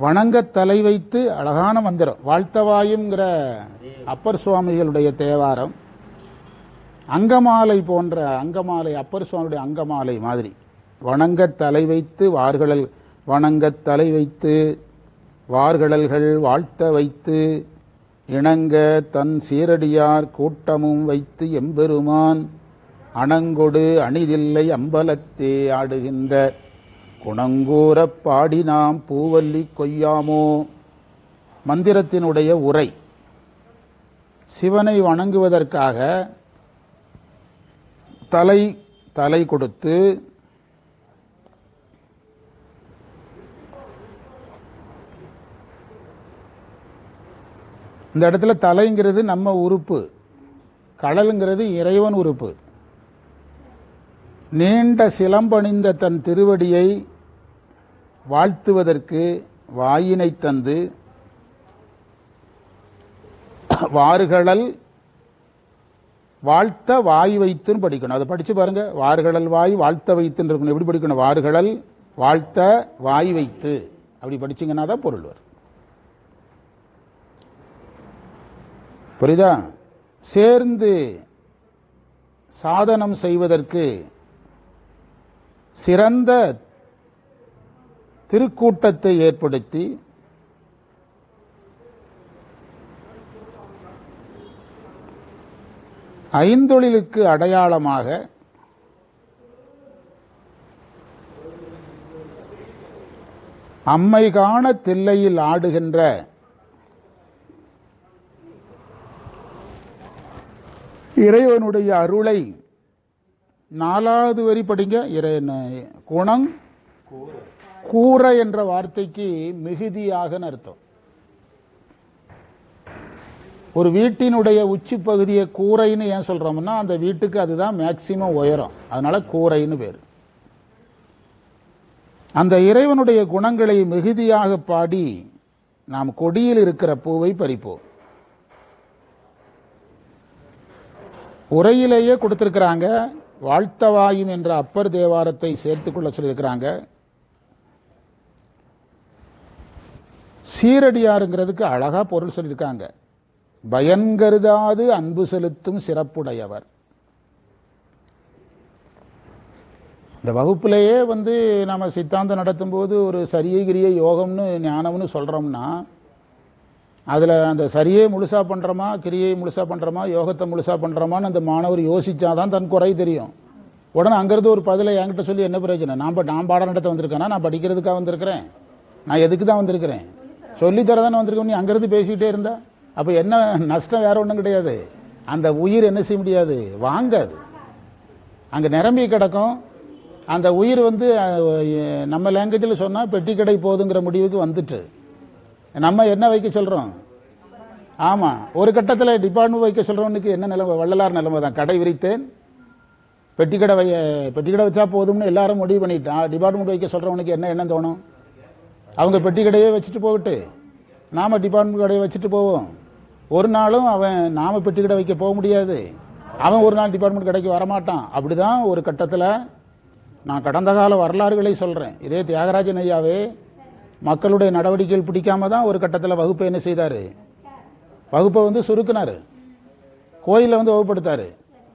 வணங்கத் தலை வைத்து அழகான மந்திரம். வாழ்த்தவாயுங்கிற அப்பர் சுவாமிகளுடைய தேவாரம். அங்கமாலை போன்ற அங்கமாலை அப்பர் சுவாமியுடைய அங்கமாலை மாதிரி. வணங்கத் தலை வைத்து வார்கழல் வணங்கத் தலை வைத்து வார்கழல்கள் வாழ்த்த வைத்து இணங்க தன் சீரடியார் கூட்டமும் வைத்து எம்பெருமான் அணங்கொடு அணிதில்லை அம்பலத்தே ஆடுகின்ற குணங்கூரப் பாடி நாம் பூவல்லி கொய்யாமோ? மந்திரத்தினுடைய உரை. சிவனை வணங்குவதற்காக தலை தலை கொடுத்து இந்த இடத்துல தலைங்கிறது நம்ம உறுப்பு. கடலுங்கிறது இறைவன் உறுப்பு. நீண்ட சிலம்பணிந்த தன் திருவடியை வாழ்த்துவதற்கு வாயினை தந்து வாறுகளல் வாழ்த்த வாய் வைத்துன்னு படிக்கணும். அதை படிச்சு பாருங்க. வாறுகளல் வாய் வாழ்த்த வைத்துன்னு இருக்கணும். எப்படி படிக்கணும்? வார்கழல் வாழ்த்த வாய் வைத்து. அப்படி படிச்சீங்கன்னா தான் பொருள் வரும். புரியுதா? சேர்ந்து சாதனம் செய்வதற்கு சிறந்த திருக்கூட்டத்தை ஏற்படுத்தி ஐந்தொழிலுக்கு அடையாளமாக அம்மை காண தில்லையில் ஆடுகின்ற இறைவனுடைய அருளை நாலாவது வரி படிங்க. இறை குணங் கூற என்ற வார்த்தைக்கு மிகுதியாக அர்த்தம்? ஒரு வீட்டினுடைய உச்சி பகுதியை கூரைன்னு ஏன் சொல்றோம்னா அந்த வீட்டுக்கு அதுதான் மேக்சிமம் உயரம். அதனால கூரைன்னு பேர். அந்த இறைவனுடைய குணங்களை மிகுதியாக பாடி நாம் கொடியில் இருக்கிற பூவை பறிப்போம். உரையிலேயே கொடுத்திருக்கிறாங்க வாழ்த்தவாயும் என்ற அப்பர் தேவாரத்தை சேர்த்துக்கொள்ள சொல்லியிருக்கிறாங்க. சீரடியாருங்கிறதுக்கு அழகாக பொருள் சொல்லியிருக்காங்க. பயன்கருதாது அன்பு செலுத்தும் சிறப்புடையவர். இந்த வகுப்பிலேயே வந்து நம்ம சித்தாந்தம் நடத்தும்போது ஒரு சரியை கிரியை யோகம்னு ஞானம்னு சொல்கிறோம்னா அதில் அந்த சரியை முழுசாக பண்ணுறோமா கிரியை முழுசாக பண்ணுறோமா யோகத்தை முழுசாக பண்ணுறோமான்னு அந்த மாணவர் யோசிச்சாதான் தன் குறை தெரியும். உடனே அங்கேருந்து ஒரு பதிலை என்கிட்ட சொல்லி என்ன பிரயோஜனம்? நான் நான் பாடம் நடத்த வந்திருக்கேன்னா நான் படிக்கிறதுக்காக வந்திருக்கிறேன். நான் எதுக்கு தான் வந்திருக்கிறேன்? சொல்லி தானே வந்திருக்கோம். நீ அங்கிருந்து பேசிக்கிட்டே இருந்தா. அப்ப என்ன நஷ்டம் வேற ஒன்றும் கிடையாது. அந்த உயிர் என்ன செய்ய முடியாது? வாங்காது அங்க நிரம்பி கிடக்கும். அந்த உயிர் வந்து நம்ம லாங்குவேஜில் சொன்னால் பெட்டி கடை போதுங்கிற முடிவுக்கு வந்துட்டு. நம்ம என்ன வைக்க சொல்கிறோம் ஆமாம் ஒரு கட்டத்தில் டிபார்ட்மெண்ட் வைக்க சொல்கிறவனுக்கு என்ன நிலைமை? வள்ளலார் நிலைமை தான். கடை விரித்தேன். பெட்டி கடை வை பெட்டி கடை வச்சா போதும்னு எல்லாரும் முடிவு பண்ணிட்டான் டிபார்ட்மெண்ட் வைக்க சொல்கிறவனுக்கு என்ன என்ன தோணும்? அவங்க பெட்டி கடையே வச்சுட்டு போகட்டு. நாம டிபார்ட்மெண்ட் கடையை வச்சுட்டு போவோம். ஒரு நாளும் அவன் நாம பெட்டி கடை வைக்க போக முடியாது. அவன் ஒரு நாள் டிபார்ட்மெண்ட் கடைக்கு வரமாட்டான். அப்படிதான் ஒரு கட்டத்தில் நான் கடந்த கால வரலாறுகளை சொல்கிறேன் இதே தியாகராஜன் ஐயாவே மக்களுடைய நடவடிக்கைகள் பிடிக்காம தான் ஒரு கட்டத்தில் வகுப்பை என்ன செய்தார்? வகுப்பை வந்து சுருக்குனார். கோயிலில் வந்து வகுப்படுத்தார்.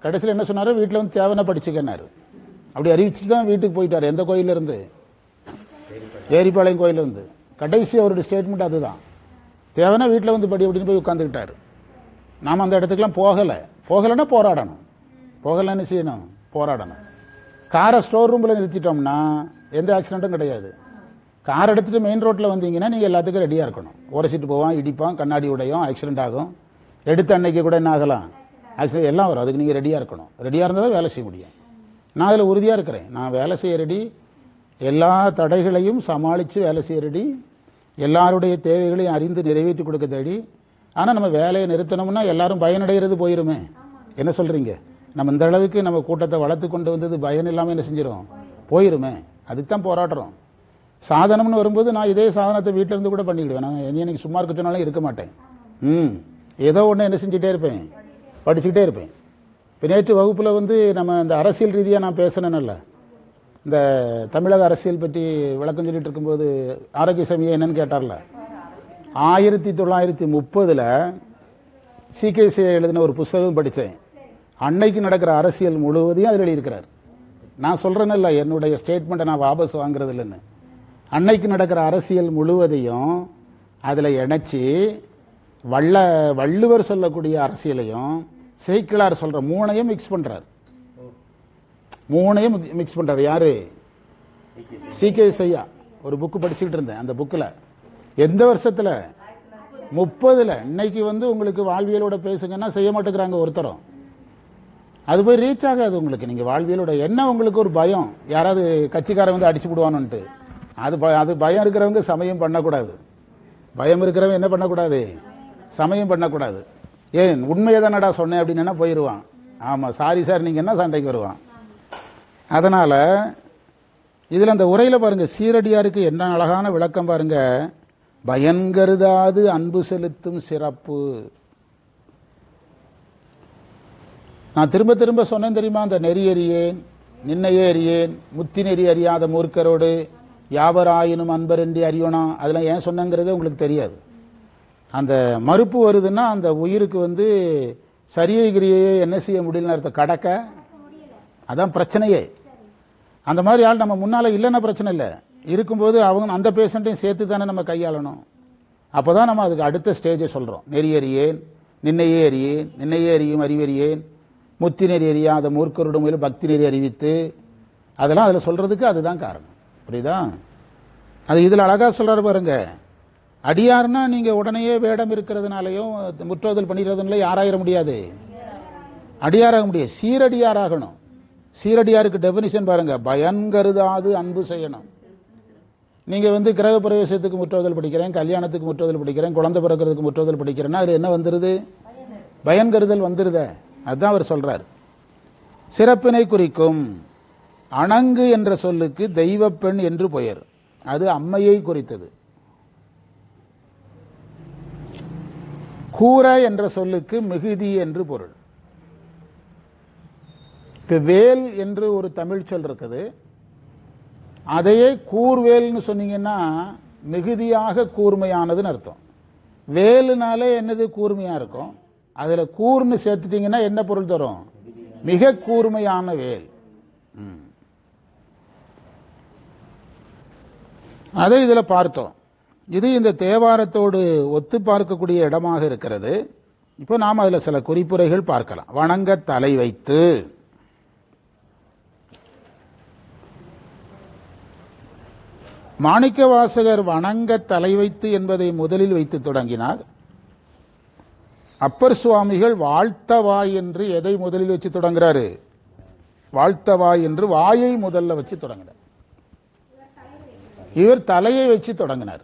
கடைசியில் என்ன சொன்னார்? வீட்டில் வந்து தேவனை படிச்சுக்கினார் அப்படி அறிவிச்சுட்டு தான் வீட்டுக்கு போயிட்டார். எந்த கோயில்ல இருந்து? ஏரிப்பாளையம் கோயில்ல இருந்து கடைசி அவருடைய ஸ்டேட்மெண்ட் அதுதான். தேவனா வீட்டில் வந்து படி அப்படின்னு போய் உட்காந்துக்கிட்டாரு நாம் அந்த இடத்துக்குலாம் போகலை. போகலைன்னா போராடணும். போகலைன்னு செய்யணும்? போராடணும். காரை ஸ்டோர் ரூமில் நிறுத்திட்டோம்னா எந்த ஆக்சிடெண்ட்டும் கிடையாது. கார் எடுத்துட்டு மெயின் ரோட்டில் வந்தீங்கன்னா நீங்கள் எல்லாத்துக்கும் ரெடியாக இருக்கணும். உரைச்சிட்டு போவான் இடிப்பான் கண்ணாடி உடையும் ஆக்சிடென்ட் ஆகும். எடுத்த அன்னைக்கு கூட என்ன ஆகலாம்? ஆக்சிடெண்ட் எல்லாம் வரும். அதுக்கு நீங்கள் ரெடியாக இருக்கணும். ரெடியாக இருந்தால் தான் வேலை செய்ய முடியும். நான் அதில் உறுதியாக இருக்கிறேன். நான் வேலை செய்ய ரெடி எல்லா தடைகளையும் சமாளித்து வேலை செய்ய எல்லாருடைய தேவைகளையும் அறிந்து நிறைவேற்றி கொடுக்க தேடி ஆனால் நம்ம வேலையை நிறுத்தணும்னா எல்லாரும் பயனடைகிறது போயிருமே. என்ன சொல்கிறீங்க நம்ம இந்த அளவுக்கு நம்ம கூட்டத்தை வளர்த்து கொண்டு வந்தது பயன் இல்லாமல் என்ன செஞ்சிடும் போயிருமே. அதுக்கு தான் போராடுறோம். சாதனம்னு வரும்போது நான் இதே சாதனத்தை வீட்டிலேருந்து கூட பண்ணிக்கிடுவேன். நான் இனி எனக்கு சும்மா இருக்க சொன்னாலும் இருக்க மாட்டேன். ம். ஏதோ ஒன்று என்ன செஞ்சுட்டே இருப்பேன். படிச்சுக்கிட்டே இருப்பேன். இப்போ நேற்று வகுப்பில் வந்து நம்ம இந்த அரசியல் ரீதியாக நான் பேசினேன்ல இந்த தமிழக அரசியல் பற்றி விளக்கம் சொல்லிட்டு இருக்கும்போது சமயம் என்னன்னு கேட்டார்ல? ஆயிரத்தி தொள்ளாயிரத்தி முப்பதில் சிகேசி எழுதின ஒரு புஸ்தகம் படித்தேன். அன்னைக்கு நடக்கிற அரசியல் முழுவதையும் அதில் எழுதியிருக்கிறார். நான் சொல்கிறேன்ல என்னுடைய ஸ்டேட்மெண்ட்டை நான் வாபஸ் வாங்குறது இல்லைன்னு அன்னைக்கு நடக்கிற அரசியல் முழுவதையும் அதில் இணைச்சி வள்ள வள்ளுவர் சொல்லக்கூடிய அரசியலையும் சேக்கிழார் சொல்கிற மூணையும் மிக்ஸ் பண்ணுறார் மூணையும் மிக்ஸ் பண்றாரு. யாரு? சி கே ஐயா ஒரு புக்கு படிச்சுக்கிட்டு இருந்தேன் அந்த புக்கில் எந்த வருஷத்துல? முப்பதுல. இன்னைக்கு வந்து உங்களுக்கு வாழ்வியலோட பேசுங்கன்னா செய்ய மாட்டேங்கிறாங்க ஒருத்தரும். அது போய் ரீச் ஆகாது உங்களுக்கு. நீங்க வாழ்வியலோட என்ன உங்களுக்கு ஒரு பயம்? யாராவது கட்சிக்காரன் வந்து அடிச்சு விடுவானுன்ட்டு அது அது பயம் இருக்கிறவங்க சமயம் பண்ணக்கூடாது. பயம் இருக்கிறவன் என்ன பண்ணக்கூடாது? சமயம் பண்ணக்கூடாது. ஏன்? உண்மையை தானடா சொன்னேன் அப்படின்னா போயிடுவான் ஆமா சாரி சார் நீங்க என்ன சண்டைக்கு வருவான்? அதனால் இதில் அந்த உரையில் பாருங்கள் சீரடியாருக்கு என்ன அழகான விளக்கம் பாருங்கள் பயன்கருதாது அன்பு செலுத்தும் சிறப்பு. நான் திரும்ப திரும்ப சொன்னேன் தெரியுமா அந்த நெறி அறியேன் நின்னையே அறியேன் முத்தி நெறி அறியாத மூர்க்கரோடு யாவராயினும் அன்பரண்டி அறியணா அதெல்லாம் ஏன் சொன்னங்கிறதே உங்களுக்கு தெரியாது. அந்த மறுப்பு வருதுன்னா அந்த உயிருக்கு வந்து சரியை கிரியையே என்ன செய்ய முடியலன்னு அர்த்தம் கடக்க? அதான் பிரச்சனையே. அந்த மாதிரி ஆள் நம்ம முன்னால் இல்லைன்னா பிரச்சனை இல்லை. இருக்கும்போது அவங்க அந்த பேஷண்ட்டையும் சேர்த்து தானே நம்ம கையாளணும். அப்போ தான் நம்ம அதுக்கு அடுத்த ஸ்டேஜை சொல்கிறோம் நெறி அறியேன் நின்னையே அறியேன் நின்னையே அறியும் அறிவறியேன். முத்தி நெறி அறியாத மூர்க்கருடன் மேலும் பக்தி நெறி அறிவித்து அதெல்லாம் அதில் சொல்கிறதுக்கு அதுதான் காரணம். புரியுதா? அது இதில் அழகாக சொல்றாரு பாருங்க. அடியார்னா நீங்கள் உடனேயே வேடம் இருக்கிறதுனாலையும் முற்றோதல் பண்ணிடுறதுனால யாராயிர முடியாது. அடியாராக முடியாது. சீரடியாராகணும். சீரடியாருக்கு டெபினிஷன் பாருங்க. பயன்கருதாது அன்பு செய்யணும். நீங்க வந்து கிரக பிரவேசத்துக்கு முற்றுதல் படிக்கிறேன் கல்யாணத்துக்கு முற்றுதல் படிக்கிறேன் குழந்தை பிறக்கிறதுக்கு முற்றுதல் படிக்கிறேன்னா அதுல என்ன வந்துருது? பயன்கருதல் வந்துருதே. அதுதான் அவர் சொல்றார். சிறப்பினை குறிக்கும் அணங்கு என்ற சொல்லுக்கு தெய்வ பெண் என்று பெயர். அது அம்மையை குறித்தது. கூற என்ற சொல்லுக்கு மிகுதி என்று பொருள். வேல் என்று ஒரு தமிழ் சொல் இருக்குது. அதையே கூர்வேல்னு சொன்னீங்கன்னா மிகுதியாக கூர்மையானதுன்னு அர்த்தம். வேலுனாலே என்னது கூர்மையாக இருக்கும்? அதில் கூர்னு சேர்த்துட்டீங்கன்னா என்ன பொருள் தரும்? மிக கூர்மையான வேல். அதை இதில் பார்த்தோம். இது இந்த தேவாரத்தோடு ஒத்து பார்க்கக்கூடிய இடமாக இருக்கிறது. இப்போ நாம் அதில் சில குறிப்புரைகள் பார்க்கலாம். வணங்க தலை வைத்து. மாணிக்கவாசகர் வணங்க தலை வைத்து என்பதை முதலில் வைத்து தொடங்கினார். அப்பர் சுவாமிகள் வாழ்த்தவாய் என்று எதை முதலில் வச்சு தொடங்குறாரு? வாழ்த்தவாய் என்று வாயை முதல்ல வச்சு தொடங்கினார் இவர் தலையை வச்சு தொடங்கினார்.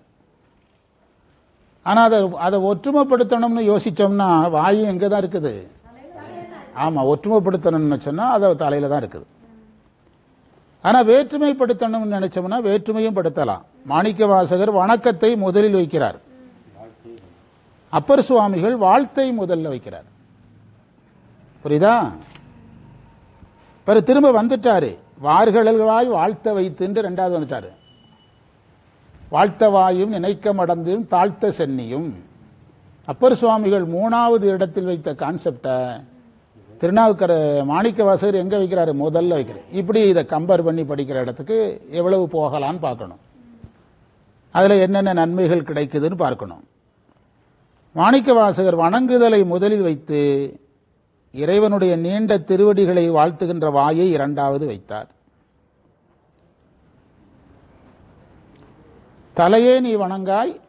ஆனால் அதை அதை ஒற்றுமைப்படுத்தணும்னு யோசிச்சோம்னா வாயு எங்கே தான் இருக்குது? ஆமாம் ஒற்றுமைப்படுத்தணும்னு சொன்னா அதை தலையில் தான் இருக்குது. ஆனா வேற்றுமைப்படுத்தணும்னு நினைச்சோம்னா வேற்றுமையும் படுத்தலாம். மாணிக்க வாசகர் வணக்கத்தை முதலில் வைக்கிறார். அப்பர் சுவாமிகள் வாழ்த்தை முதல்ல வைக்கிறார். புரியுதா? பிறகு திரும்ப வந்துட்டாரு. வார்களல்வாய் வாழ்த்த வைத்துன்னு ரெண்டாவது வந்துட்டாரு. வாழ்த்தவாயும் நினைக்க மடந்தும் தாழ்த்த சென்னியும். அப்பர் சுவாமிகள் மூணாவது இடத்தில் வைத்த கான்செப்டை திருநாவுக்கர மாணிக்கவாசகர் எங்க வைக்கிறாரு? முதல்ல வைக்கிறார். இப்படி இதை கம்பேர் பண்ணி படிக்கிற இடத்துக்கு எவ்வளவு போகலான்னு பார்க்கணும். அதில் என்னென்ன நன்மைகள் கிடைக்குதுன்னு பார்க்கணும். மாணிக்கவாசகர் வணங்குதலை முதலில் வைத்து இறைவனுடைய நீண்ட திருவடிகளை வாழ்த்துகின்ற வாயை இரண்டாவது வைத்தார். தலையே நீ வணங்காய்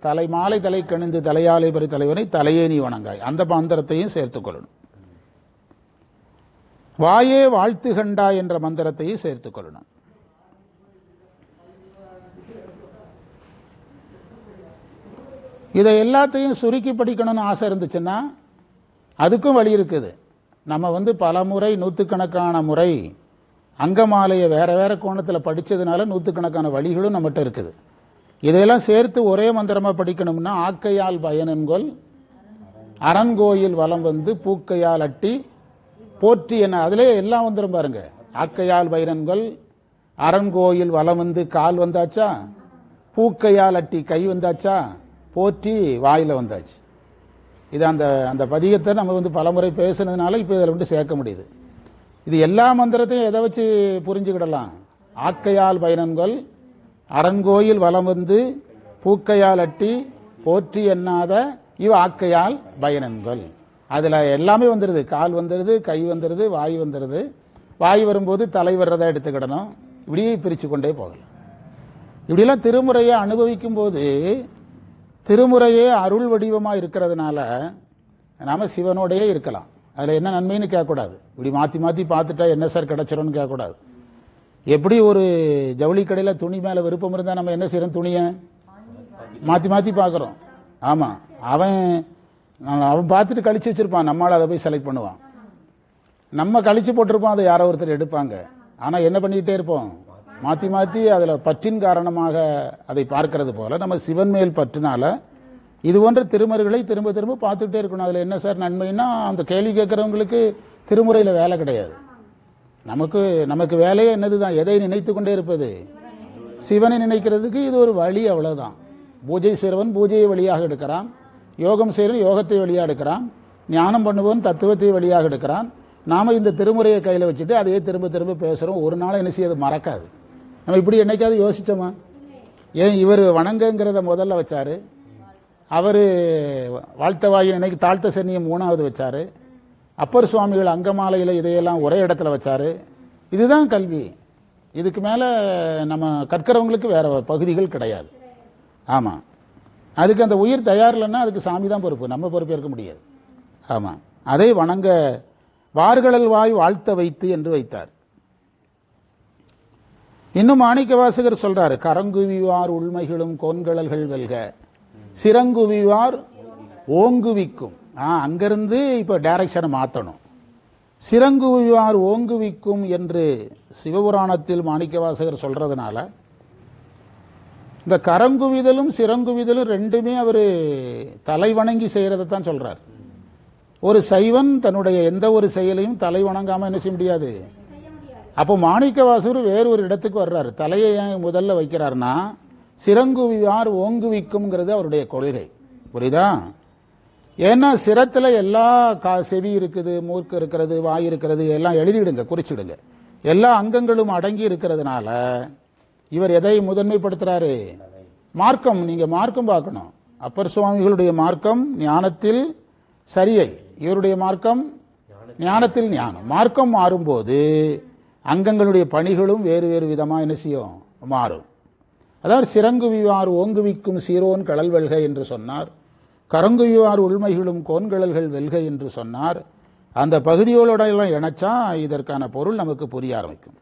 தலை மாலை தலை கணிந்து தலையாலை பெரு தலைவனை தலையே நீ வணங்காய். அந்த மந்திரத்தையும் சேர்த்துக்கொள்ளணும் வாயே வாழ்த்து கண்டா என்ற மந்திரத்தையும் சேர்த்துக் கொள்ளணும். இதை எல்லாத்தையும் சுருக்கி படிக்கணும்னு ஆசை இருந்துச்சுன்னா அதுக்கும் வழி இருக்குது. நம்ம வந்து பல முறை நூற்றுக்கணக்கான முறை அங்கமாலையை வேற வேற கோணத்தில் படித்ததுனால நூற்றுக்கணக்கான வழிகளும் நம்மகிட்ட இருக்குது. இதையெல்லாம் சேர்த்து ஒரே மந்திரமாக படிக்கணும்னா ஆக்கையால் பயனென்கொள் அரண்கோயில் வலம் வந்து பூக்கையால் அட்டி போற்றி என்ன அதிலே எல்லாம் வந்துடும் பாருங்க. ஆக்கையால் வைரன்கள் அரண்கோயில் வலம் வந்து கால் வந்தாச்சா? பூக்கையால் அட்டி கை வந்தாச்சா? போற்றி வாயில் வந்தாச்சு. இது அந்த அந்த பதிகத்தை நம்ம வந்து பலமுறை பேசுனதுனால இப்போ இதில் வந்து சேர்க்க முடியுது. இது எல்லா மந்திரத்தையும் எதை வச்சு புரிஞ்சுக்கிடலாம்? ஆக்கையால் பயணங்கள் அரண்கோயில் வலம் வந்து பூக்கையால் அட்டி போற்றி எண்ணாத இவ் ஆக்கையால் பயணங்கள் அதில் எல்லாமே வந்துடுது கால் வந்துடுது கை வந்துடுது வாய் வந்துடுது வாய் வரும்போது தலை வர்றதை எடுத்துக்கிடணும். இப்படியே பிரித்து கொண்டே போகலாம். இப்படிலாம் திருமுறையை அனுபவிக்கும் போது திருமுறையே அருள் வடிவமாக இருக்கிறதுனால நாம் சிவனோடையே இருக்கலாம். அதில் என்ன நன்மைன்னு கேட்கக்கூடாது. இப்படி மாற்றி மாற்றி பார்த்துட்டா என்ன சார் கிடச்சிரும்னு கேட்கக்கூடாது. எப்படி ஒரு ஜவுளி கடையில் துணி மேலே விருப்பம் இருந்தால் நம்ம என்ன செய்கிறோம் துணியை மாற்றி மாற்றி பார்க்குறோம். ஆமாம் அவன் அவன் பார்த்துட்டு கழிச்சு வச்சிருப்பான். நம்மளால் அதை போய் செலக்ட் பண்ணுவான். நம்ம கழிச்சு போட்டிருப்போம் அதை யாரோ ஒருத்தர் எடுப்பாங்க. ஆனால் என்ன பண்ணிக்கிட்டே இருப்போம்? மாற்றி மாற்றி அதில் பற்றின் காரணமாக அதை பார்க்கறது போல நம்ம சிவன் மேல் பற்றினால இது போன்ற திருமறைகளை திரும்ப திரும்ப பார்த்துக்கிட்டே இருக்கணும். அதில் என்ன சார் நன்மைன்னா அந்த கேள்வி கேட்குறவங்களுக்கு திருமுறையில் வேலை கிடையாது. நமக்கு நமக்கு வேலையே என்னது தான் எதை நினைத்து கொண்டே இருப்பது? சிவனை நினைக்கிறதுக்கு இது ஒரு வழி அவ்வளோதான் பூஜை சிறுவன் பூஜையை வழியாக எடுக்கிறான். யோகம் செய்கிறவன் யோகத்தை வழியாக எடுக்கிறான். ஞானம் பண்ணுவன் தத்துவத்தை வழியாக எடுக்கிறான். நாம் இந்த திருமுறையை கையில் வச்சுட்டு அதையே திரும்ப திரும்ப பேசுகிறோம் ஒரு நாள் என்ன செய்ய அது மறக்காது. நம்ம இப்படி என்னைக்காவது யோசிச்சோமா? ஏன் இவர் வணங்கங்கிறத முதல்ல வச்சாரு. அவர் வாழ்த்தவாயின் இன்னைக்கு தாழ்த்த சன்னியம் மூணாவது வச்சார். அப்பர் சுவாமிகள் அங்கமாலையில் இதையெல்லாம் ஒரே இடத்துல வச்சார். இதுதான் கல்வி. இதுக்கு மேலே நம்ம கற்கிறவங்களுக்கு வேறு பகுதிகள் கிடையாது. ஆமாம் அதுக்கு அந்த உயிர் தயார் இல்லைன்னா அதுக்கு சாமி தான் பொறுப்பு. நம்ம பொறுப்பேற்க முடியாது. ஆமாம் அதை வணங்க வார்களல் வாய் வாழ்த்த வைத்து என்று வைத்தார். இன்னும் மாணிக்கவாசகர் சொல்றாரு கரங்குவிவார் உள்மைகளும் கோன்கழல்கள் வெல்க. சிறங்குவிவார் ஓங்குவிக்கும் ஆ அங்கிருந்து இப்போ டைரக்ஷனை மாற்றணும் சிறங்குவிவார் ஓங்குவிக்கும் என்று சிவபுராணத்தில் மாணிக்கவாசகர் சொல்றதுனால இந்த கரங்குவிதலும் சிறங்குவிதலும் ரெண்டுமே அவர் தலை வணங்கி செய்கிறத தான் சொல்கிறார் ஒரு சைவன் தன்னுடைய எந்த ஒரு செயலையும் தலை வணங்காமல் என்ன செய்ய முடியாது? அப்போ மாணிக்க வாசூர் வேறு ஒரு இடத்துக்கு வர்றாரு. தலையை ஏன் முதல்ல வைக்கிறார்னா சிறங்குவியார் ஓங்குவிக்கும்ங்கிறது அவருடைய கொள்கை. புரியுதா? ஏன்னா சிரத்தில் எல்லா கா செவி இருக்குது மூக்கு இருக்கிறது வாய் இருக்கிறது எல்லாம் எழுதிவிடுங்க குறிச்சிடுங்க எல்லா அங்கங்களும் அடங்கி இருக்கிறதுனால இவர் எதை முதன்மைப்படுத்துறாரு? மார்க்கம். நீங்க மார்க்கம் பார்க்கணும். அப்பர் சுவாமிகளுடைய மார்க்கம் ஞானத்தில் சரியை. இவருடைய மார்க்கம் ஞானத்தில் ஞானம். மார்க்கம் மாறும்போது அங்கங்களுடைய பணிகளும் வேறு வேறு விதமாக என்ன செய்யும்? மாறும். அதாவது சிறங்குவிவார் ஓங்குவிக்கும் சீரோன் கடல் வெல்க என்று சொன்னார். கரங்குவிவார் உள்மைகளும் கோன்கழல்கள் வெல்க என்று சொன்னார். அந்த பகுதிகளோட எல்லாம் இணைச்சா இதற்கான பொருள் நமக்கு புரிய ஆரம்பிக்கும்.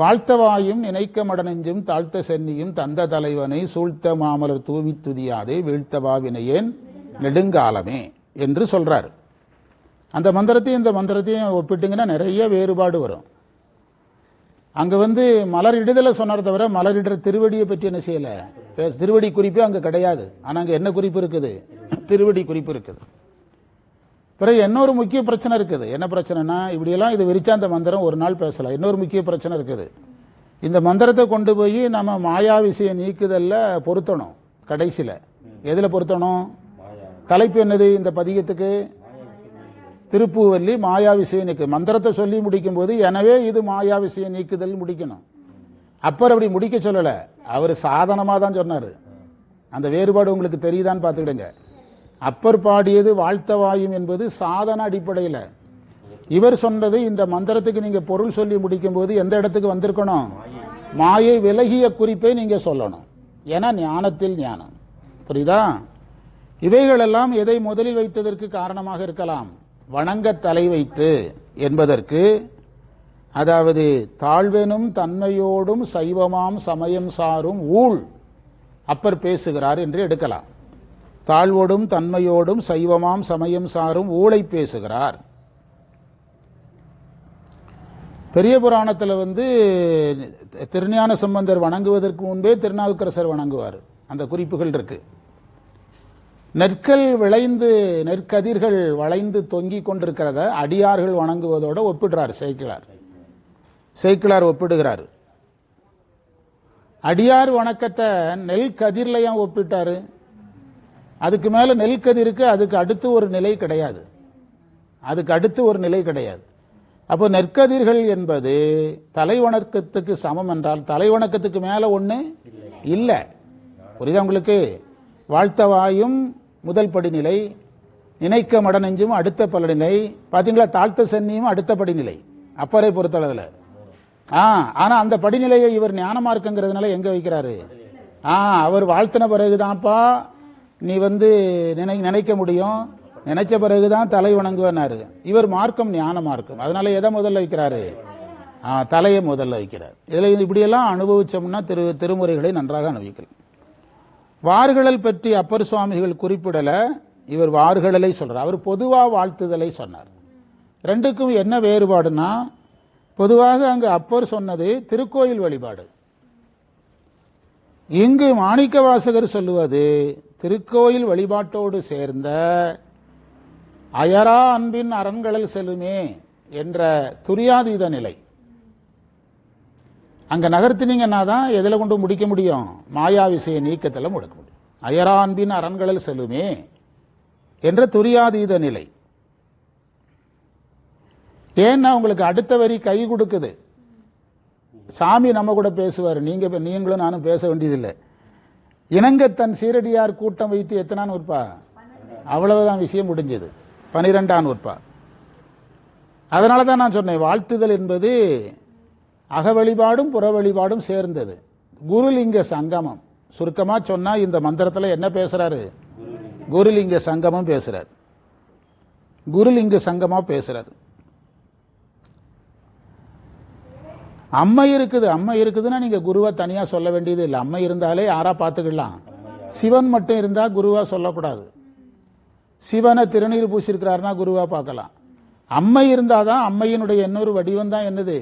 வாழ்த்தவாயும் நினைக்க மடனெஞ்சும் தாழ்த்த சென்னியும் தந்த தலைவனை சூழ்த்த மாமலர் தூவி துதியாதே வீழ்த்தவாவினையேன் நெடுங்காலமே என்று சொல்றார். அந்த மந்திரத்தையும் இந்த மந்திரத்தையும் ஒப்பிட்டிங்கன்னா நிறைய வேறுபாடு வரும். அங்கே வந்து மலர் இடுதலை சொன்னார் தவிர மலரிடுற திருவடியை பற்றி என்ன செய்யலை? திருவடி குறிப்பே அங்கே கிடையாது. ஆனால் அங்கே என்ன குறிப்பு இருக்குது? திருவடி குறிப்பு இருக்குது. பிறகு இன்னொரு முக்கிய பிரச்சனை இருக்குது? என்ன பிரச்சனைனா இப்படியெல்லாம் இது விரிச்சாந்த மந்திரம் ஒரு நாள் பேசலாம் இன்னொரு முக்கிய பிரச்சனை இருக்குது. இந்த மந்திரத்தை கொண்டு போய் நம்ம மாயா விஷயம் நீக்குதல்ல பொருத்தணும் கடைசியில். எதில் பொருத்தணும்? தலைப்பு என்னது இந்த பதிகத்துக்கு? திருப்பூவல்லி மாயா விஷயம் நீக்கு. மந்திரத்தை சொல்லி முடிக்கும் போது எனவே இது மாயா விஷயம் நீக்குதல் முடிக்கணும். அப்பர் அப்படி முடிக்க சொல்லலை. அவர் சாதனமாக தான் சொன்னார். அந்த வேறுபாடு உங்களுக்கு தெரியுதான்னு பார்த்துக்கிடுங்க. அப்பர் பாடியது வாழ்த்தவாயும் என்பது சாதன அடிப்படையில். இவர் சொன்னது இந்த மந்திரத்துக்கு நீங்க பொருள் சொல்லி முடிக்கும் போது எந்த இடத்துக்கு வந்திருக்கணும்? மாயை விலகிய குறிப்பை நீங்க சொல்லணும். ஏன்னா ஞானத்தில் ஞானம். புரியுதா? இவைகளெல்லாம் எதை முதலில் வைத்ததற்கு காரணமாக இருக்கலாம்? வணங்க தலை வைத்து என்பதற்கு. அதாவது தாழ்வெனும் தன்மையோடும் சைவமாம் சமயம் சாரும் ஊழ் அப்பர் பேசுகிறார் என்று எடுக்கலாம். தாழ்வோடும் தன்மையோடும் சைவமாம் சமயம் சாரும் ஊழை பேசுகிறார். பெரிய புராணத்தில் வந்து திருஞான சம்பந்தர் வணங்குவதற்கு முன்பே திருநாவுக்கரசர் வணங்குவார். அந்த குறிப்புகள் இருக்கு. நெற்கள் விளைந்து நெற்கதிர்கள் வளைந்து தொங்கிக் கொண்டிருக்கிறத அடியார்கள் வணங்குவதோடு ஒப்பிடுறார் சேக்கிழார். சேக்கிழார் ஒப்பிடுகிறார். அடியார் வணக்கத்தை நெல் கதிரில் ஏன் ஒப்பிட்டாரு? அதுக்கு மேலே நெல் கதிருக்கு அதுக்கு அடுத்து ஒரு நிலை கிடையாது. அதுக்கு அடுத்து ஒரு நிலை கிடையாது. அப்போ நெற்கதிர்கள் என்பது தலைவணக்கத்துக்கு சமம் என்றால் தலைவணக்கத்துக்கு மேலே ஒன்று இல்லை. புரியுதா உங்களுக்கு? வாழ்த்தவாயும் முதல் படிநிலை நினைக்க மடநெஞ்சும் அடுத்த பலநிலை பார்த்தீங்களா தாழ்த்த சென்னியும் அடுத்த படிநிலை அப்பரை பொறுத்தளவில். ஆ ஆனால் அந்த படிநிலையை இவர் ஞானமா இருக்குங்கிறதுனால எங்கே வைக்கிறாரு? ஆ அவர் வாழ்த்தின பிறகுதான்ப்பா நீ வந்து நினை நினைக்க முடியும். நினைச்ச பிறகுதான் தலை வணங்குவனாரு இவர் மார்க்கம் ஞான மார்க்கம். அதனால எதை முதல்ல வைக்கிறாரு? தலையை முதல்ல வைக்கிறார். இதில் இப்படியெல்லாம் அனுபவிச்சோம்னா திரு திருமுறைகளை நன்றாக அனுபவிக்கலாம். வார்கடல் பற்றி அப்பர் சுவாமிகள் குறிப்பிடலை. இவர் வார்கடலை சொல்கிறார் அவர் பொதுவாக வாழ்த்துதலை சொன்னார். ரெண்டுக்கும் என்ன வேறுபாடுனா பொதுவாக அங்கு அப்பர் சொன்னது திருக்கோயில் வழிபாடு. இங்கு மாணிக்க வாசகர் சொல்லுவது திருக்கோயில் வழிபாட்டோடு சேர்ந்த அயரா அன்பின் அரண்களல் செல்லுமே என்ற துரியாதீத நிலை. அங்கே நகர்த்தினீங்கன்னா தான் எதில் கொண்டு முடிக்க முடியும். மாயா விசைய நீக்கத்தில் முடக்க முடியும். அயரா அன்பின் அரண்களல் செல்லுமே என்ற துரியாதீத நிலை. ஏன்னா உங்களுக்கு அடுத்த வரி கை கொடுக்குது. சாமி நம்ம கூட பேசுவார். நீங்க நீங்களும் நானும் பேச வேண்டியதில்லை. இணங்க தன் சீரடியார் கூட்டம் வைத்து எத்தனான் உற்பா அவ்வளவுதான் விஷயம் முடிஞ்சது. பனிரெண்டாம் உற்பா அதனால தான் நான் சொன்னேன் வாழ்த்துதல் என்பது அக வழிபாடும் புற வழிபாடும் சேர்ந்தது. குருலிங்க சங்கமம். சுருக்கமாக சொன்னால் இந்த மந்திரத்தில் என்ன பேசுகிறாரு குருலிங்க சங்கமம் பேசுகிறார் குருலிங்க சங்கமாக பேசுகிறார் அம்மை இருக்குது அம்மை இருக்குதுன்னா நீங்க குருவா தனியா சொல்ல வேண்டியது இல்லை. அம்மை இருந்தாலே யாரா பார்த்துக்கலாம். சிவன் மட்டும் இருந்தா குருவா சொல்லக்கூடாது. சிவனை திருநீர் பூசியிருக்கிறாருன்னா குருவா பார்க்கலாம். அம்மை இருந்தாதான் அம்மையினுடைய இன்னொரு வடிவம் தான் என்னது?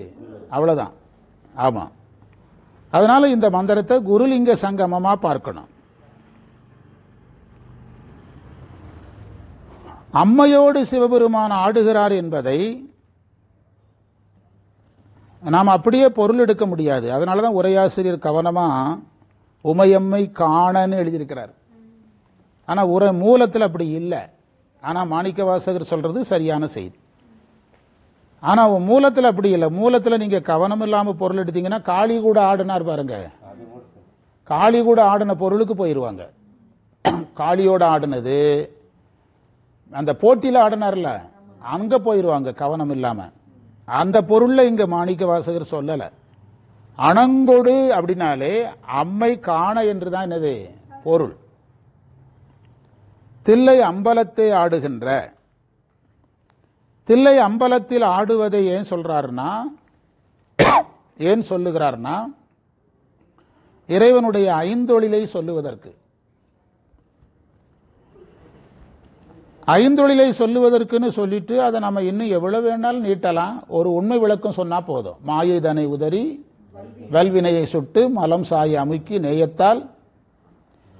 அவ்வளவுதான். ஆமா. அதனால இந்த மந்திரத்தை குருலிங்க சங்கமமா பார்க்கணும். அம்மையோடு சிவபெருமான் ஆடுகிறார் என்பதை நாம் அப்படியே பொருள் எடுக்க முடியாது. அதனால தான் உரையாசிரியர் கவனமாக உமையம்மை காணன்னு எழுதியிருக்கிறார். ஆனால் உரை மூலத்தில் அப்படி இல்லை. ஆனால் மாணிக்க வாசகர் சொல்கிறது சரியான செய்தி. ஆனால் மூலத்தில் அப்படி இல்லை. மூலத்தில் நீங்கள் கவனம் இல்லாமல் பொருள் எடுத்தீங்கன்னா காளி கூட ஆடினார் பாருங்க. காளி கூட ஆடின பொருளுக்கு போயிடுவாங்க காளியோட ஆடினது அந்த போட்டியில் ஆடினார்ல அங்கே போயிடுவாங்க கவனம் இல்லாமல் அந்த பொருளில் இங்கே மாணிக்க வாசகர் சொல்லலை. அணங்கொடு அப்படின்னாலே அம்மை காண என்று தான் என்னது? பொருள். தில்லை அம்பலத்தை ஆடுகின்ற. தில்லை அம்பலத்தில் ஆடுவதை ஏன் சொல்றாருன்னா ஏன் சொல்லுகிறார்னா இறைவனுடைய ஐந்தொழிலை சொல்லுவதற்கு. ஐந்தொழிலை சொல்லுவதற்குன்னு சொல்லிட்டு அதை நம்ம இன்னும் எவ்வளவு வேணாலும் நீட்டலாம். ஒரு உண்மை விளக்கம் சொன்னா போதும். மாயை தனை உதறி வல்வினையை சுட்டு மலம் சாய அமுக்கி நேயத்தால்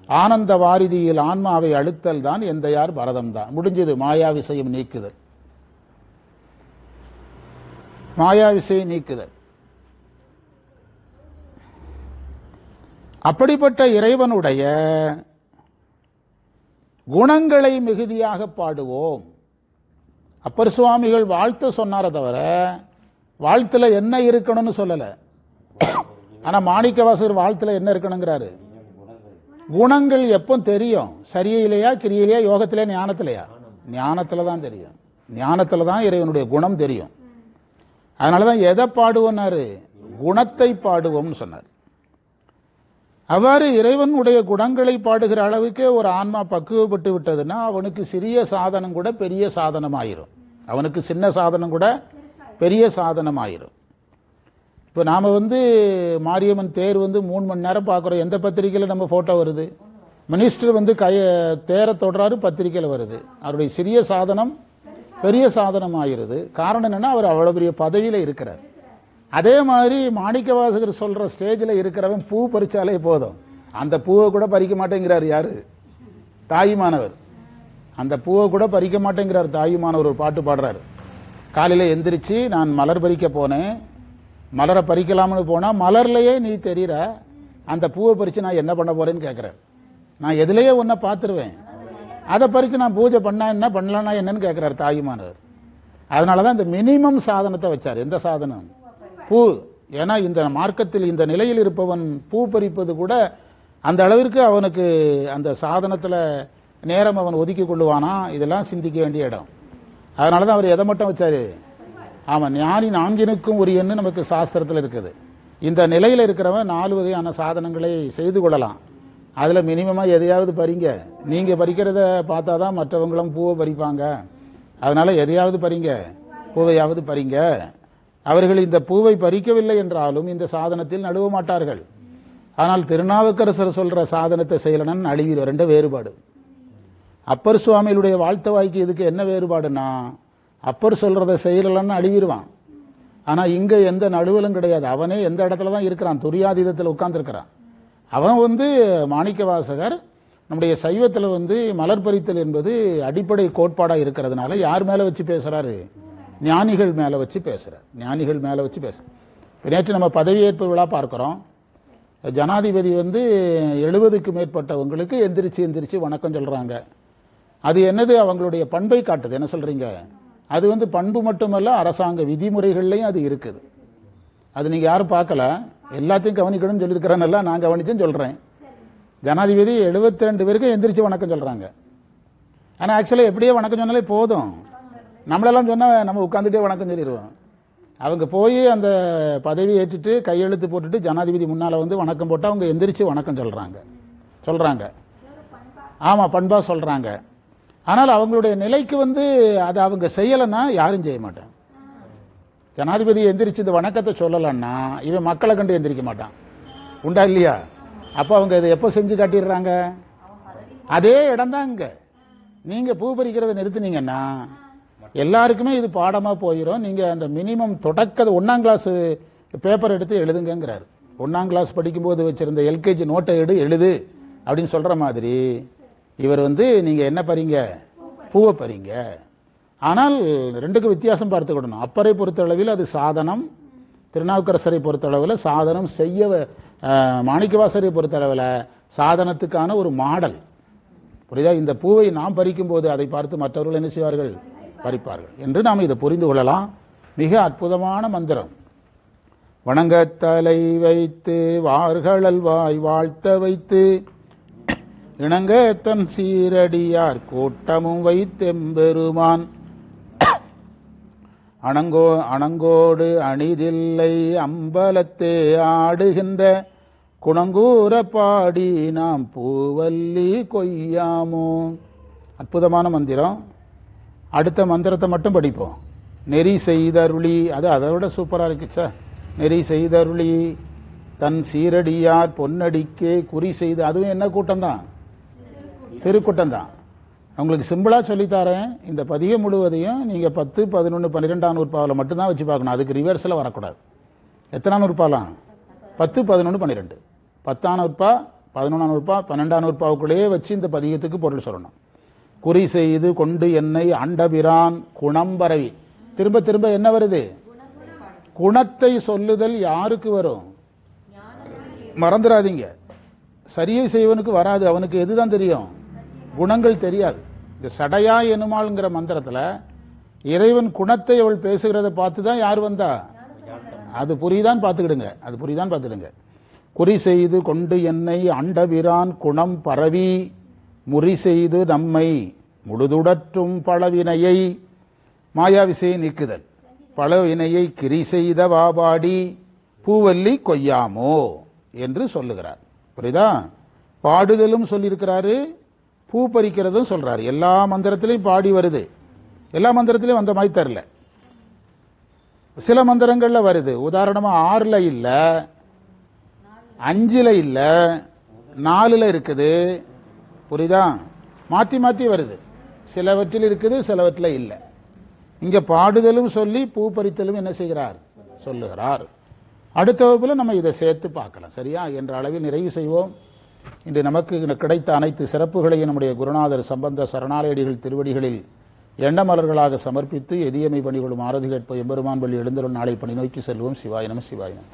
ஆனந்த வாரிதியில் ஆன்மாவை அழுத்தல் தான் எந்த யார் பரதம் தான். முடிஞ்சது மாயா விஷயம் நீக்குதல். மாயா விஷயம் நீக்குதல். அப்படிப்பட்ட இறைவனுடைய குணங்களை மிகுதியாக பாடுவோம். அப்பர் சுவாமிகள் வாழ்த்து சொன்னார தவிர வாழ்த்துல என்ன இருக்கணும்னு சொல்லல. ஆனா மாணிக்கவாசகர் வாழ்த்துல என்ன இருக்கணுங்கிறாரு? குணங்கள் எப்போ தெரியும்? சரியிலையா கிரியிலையா யோகத்திலே ஞானத்திலையா? ஞானத்துல தான் தெரியும். ஞானத்துல தான் இறைவனுடைய குணம் தெரியும். அதனாலதான் எதை பாடுவோம்னாரு? குணத்தை பாடுவோம்னு சொன்னார். அவ்வாறு இறைவனுடைய குணங்களை பாடுகிற அளவுக்கே ஒரு ஆன்மா பக்குவப்பட்டு விட்டதுன்னா அவனுக்கு சிறிய சாதனம் கூட பெரிய சாதனம் ஆயிரும் அவனுக்கு சின்ன சாதனம் கூட பெரிய சாதனம் ஆயிரும் இப்போ நாம் வந்து மாரியம்மன் தேர் வந்து மூணு மணி நேரம் பார்க்குறோம். எந்த பத்திரிக்கையில் நம்ம ஃபோட்டோ வருது? மினிஸ்டர் வந்து கைய தேரை தொடுறாரு பத்திரிக்கையில் வருது. அவருடைய சிறிய சாதனம் பெரிய சாதனம் ஆயிருது காரணம் என்னென்னா அவர் அவ்வளோ பெரிய பதவியில் இருக்கிறார். அதே மாதிரி மாணிக்கவாசகர் சொல்ற ஸ்டேஜில் இருக்கிறவன் பூ பறிச்சாலே போதும். அந்த பூவை கூட பறிக்க மாட்டேங்கிறார் யாரு? தாயுமானவர். அந்த பூவை கூட பறிக்க மாட்டேங்கிறார் தாயுமானவர் ஒரு பாட்டு பாடுறாரு. காலையில் எந்திரிச்சு நான் மலர் பறிக்க போனேன். மலரை பறிக்கலாம்னு போனால் மலர்லையே நீ தெரியற. அந்த பூவை பறித்து நான் என்ன பண்ண போறேன்னு கேட்குறேன் நான் எதுலேயே ஒன்றை பார்த்துருவேன் அதை பறித்து நான் பூஜை பண்ணா என்ன பண்ணலன்னா என்னன்னு கேட்குறாரு தாயுமானவர். அதனால தான் இந்த மினிமம் சாதனத்தை வச்சார். எந்த சாதனம்? பூ ஏன்னா இந்த மார்க்கத்தில் இந்த நிலையில் இருப்பவன் பூ பறிப்பது கூட அந்த அளவிற்கு அவனுக்கு அந்த சாதனத்தில் நேரம் அவன் ஒதுக்கி கொள்ளுவானா? இதெல்லாம் சிந்திக்க வேண்டிய இடம். அதனால தான் அவர் எதை மட்டும் வச்சாரு? அவன் ஞானி நான்கினுக்கும் எண்ணு நமக்கு சாஸ்திரத்தில் இருக்குது. இந்த நிலையில் இருக்கிறவன் நாலு வகையான சாதனங்களை செய்து கொள்ளலாம். அதில் மினிமமாக எதையாவது பறிங்க. நீங்கள் பறிக்கிறத பார்த்தா தான் மற்றவங்களும் பூவை பறிப்பாங்க. அதனால் எதையாவது பறிங்க. பூவையாவது பறிங்க. அவர்கள் இந்த பூவை பறிக்கவில்லை என்றாலும் இந்த சாதனத்தில் நடுவ மாட்டார்கள். ஆனால் திருநாவுக்கரசர் சொல்ற சாதனத்தை செய்யலன்னு அழிவில் ரெண்டு வேறுபாடு. அப்பர் சுவாமியுடைய வாழ்த்த வாய்க்கு இதுக்கு என்ன வேறுபாடுனா அப்பர் சொல்கிறத செய்யலன்னு அழிவிடுவான். ஆனால் இங்க எந்த நடுவலும் கிடையாது. அவனே எந்த இடத்துல தான் இருக்கிறான்? துரியாதீதத்தில் உட்கார்ந்துருக்கிறான். அவன் வந்து மாணிக்க வாசகர் நம்முடைய சைவத்தில் வந்து மலர் பறித்தல் என்பது அடிப்படை கோட்பாடாக இருக்கிறதுனால யார் மேலே வச்சு பேசுறாரு? ஞானிகள் மேலே வச்சு பேசுகிறார் ஞானிகள் மேலே வச்சு பேச நேற்று நம்ம பதவியேற்பு விழா பார்க்குறோம். ஜனாதிபதி வந்து எழுபதுக்கு மேற்பட்டவங்களுக்கு எந்திரிச்சு எந்திரிச்சு வணக்கம் சொல்கிறாங்க அது என்னது? அவங்களுடைய பண்பை காட்டுது. என்ன சொல்கிறீங்க அது வந்து பண்பு மட்டுமல்ல அரசாங்க விதிமுறைகள்லையும் அது இருக்குது. அது நீங்கள் யாரும் பார்க்கல. எல்லாத்தையும் கவனிக்கணும்னு சொல்லியிருக்கிறேன்னல்ல நான் கவனிச்சேன்னு சொல்கிறேன் ஜனாதிபதி 72 ரெண்டு பேருக்கும் எந்திரிச்சு வணக்கம் சொல்கிறாங்க ஆனால் ஆக்சுவலாக எப்படியே வணக்கம் சொன்னாலே போதும். நம்மளெல்லாம் சொன்னால் நம்ம உட்காந்துட்டே வணக்கம் சொல்லிடுவோம் அவங்க போய் அந்த பதவி ஏற்றுட்டு கையெழுத்து போட்டுட்டு ஜனாதிபதி முன்னால் வந்து வணக்கம் போட்டால் அவங்க எந்திரிச்சு வணக்கம் சொல்கிறாங்க சொல்கிறாங்க ஆமாம் பண்பாக சொல்கிறாங்க ஆனால் அவங்களுடைய நிலைக்கு வந்து அதை அவங்க செய்யலைன்னா யாரும் செய்ய மாட்டான் ஜனாதிபதி எந்திரிச்சு இந்த வணக்கத்தை சொல்லலைன்னா இவன் மக்களை கண்டு எந்திரிக்க மாட்டான். உண்டா இல்லையா? அப்போ அவங்க இதை எப்போ செஞ்சு காட்டிடுறாங்க? அதே இடம் தான் இங்கே. நீங்கள் பூ பறிக்கிறத நிறுத்துனீங்கன்னா எல்லாருக்குமே இது பாடமாக போயிடும் நீங்கள் அந்த மினிமம் தொடக்க ஒன்றாம் கிளாஸ் பேப்பர் எடுத்து எழுதுங்கிறாரு ஒன்றாம் கிளாஸ் படிக்கும்போது வச்சுருந்த எல்கேஜி நோட்டை எடு எழுது அப்படின்னு சொல்கிற மாதிரி இவர் வந்து நீங்கள் என்ன பறீங்க? பூவை பறீங்க. ஆனால் ரெண்டுக்கும் வித்தியாசம் பார்த்துக்கிடணும். அப்பரை பொறுத்தளவில் அது சாதனம் திருநாவுக்கரசரை பொறுத்தளவில் சாதனம் செய்ய மாணிக்கவாசரை பொறுத்தளவில் சாதனத்துக்கான ஒரு மாடல். புரியுதா? இந்த பூவை நாம் பறிக்கும் போது அதை பார்த்து மற்றவர்கள் என்ன செய்வார்கள்? பறிப்பார்கள் என்று நாம் இதை புரிந்து கொள்ளலாம். மிக அற்புதமான மந்திரம். வணங்கத்தலை வைத்து வார்களல் வாய் வாழ்த்த வைத்து இணங்க தன் சீரடியார் கூட்டமும் வைத்தெம்பெருமான் அணங்கோ அணங்கோடு அணிதில்லை அம்பலத்தே ஆடுகின்ற குணங்கூர பாடி நாம் பூவல்லி கொய்யாமோ. அற்புதமான மந்திரம். அடுத்த மந்திரத்தை மட்டும் படிப்போம். நெறி செய்தருளி அது அதை விட சூப்பராக இருக்கு சார். நெறி செய்தருளி தன் சீரடியார் பொன்னடிக்கே குறி செய்து அதுவும் என்ன கூட்டம் தான்? திருக்கூட்டம் தான். உங்களுக்கு சிம்பிளாக சொல்லித்தாரேன் இந்த பதிகம் முழுவதையும் நீங்கள் பத்து பதினொன்று பன்னிரெண்டாம் நூற்பாவில் மட்டும்தான் வச்சு பார்க்கணும். அதுக்கு ரிவர்ஸில் வரக்கூடாது. எத்தனாம் நூற்பாலாம் பத்து பதினொன்று பன்னிரெண்டு. பத்தாம் நூற்பா பதினொன்றாம் நூற்பா பன்னெண்டாம் நூற்பாவுக்குள்ளேயே வச்சு இந்த பதிகத்துக்கு பொருள் சொல்லணும். குறி செய்து கொண்டு என்னை அண்டபிரான் குணம் பரவி திரும்ப திரும்ப என்ன வருது? குணத்தை சொல்லுதல் யாருக்கு வரும்? மறந்துடாதீங்க. சரியை செய்வனுக்கு வராது. அவனுக்கு எதுதான் தெரியும்? குணங்கள் தெரியாது. இந்த சடையா எனுமாள்ங்கிற மந்திரத்தில் இறைவன் குணத்தை அவள் பேசுகிறத பார்த்து தான் யார் வந்தா? அது புரியுதான் பார்த்துக்கிடுங்க. அது புரியுதான் பார்த்துடுங்க குறி செய்து கொண்டு என்னை அண்டபிரான் குணம் பரவி. முறி செய்து நம்மை முழுதுடற்றும் பழவினையை மாயாவிசையை நீக்குதல். பழவினையை கிரி செய்த வாபாடி பூவல்லி கொய்யாமோ என்று சொல்லுகிறார். புரியுதா? பாடுதலும் சொல்லியிருக்கிறாரு பூ பறிக்கிறதும் சொல்கிறார் எல்லா மந்திரத்திலையும் பாடி வருது. எல்லா மந்திரத்திலையும் வந்த மாதிரி தரல சில மந்திரங்களில் வருது. உதாரணமாக ஆறில் இல்லை அஞ்சில் இல்லை நாலில் இருக்குது. புரியுதா? மாற்றி மாற்றி வருது. சிலவற்றில் இருக்குது சிலவற்றில் இல்லை. இங்கே பாடுதலும் சொல்லி பூ பறித்தலும் என்ன செய்கிறார்? சொல்லுகிறார். அடுத்த வகுப்பில் நம்ம இதை சேர்த்து பார்க்கலாம். சரியா? என்ற அளவில் நிறைவு செய்வோம். இன்று நமக்கு கிடைத்த அனைத்து சிறப்புகளையும் நம்முடைய குருநாதர் சம்பந்த சரணாலயடிகள் திருவடிகளில் எண்ணமலர்களாக சமர்ப்பித்து எதியமை பணிகளும் ஆரதி கேட்ப எம்பெருமான் வழி எழுந்தருள் நாளை பணி நோக்கி செல்வோம் சிவாயினம் சிவாயினம்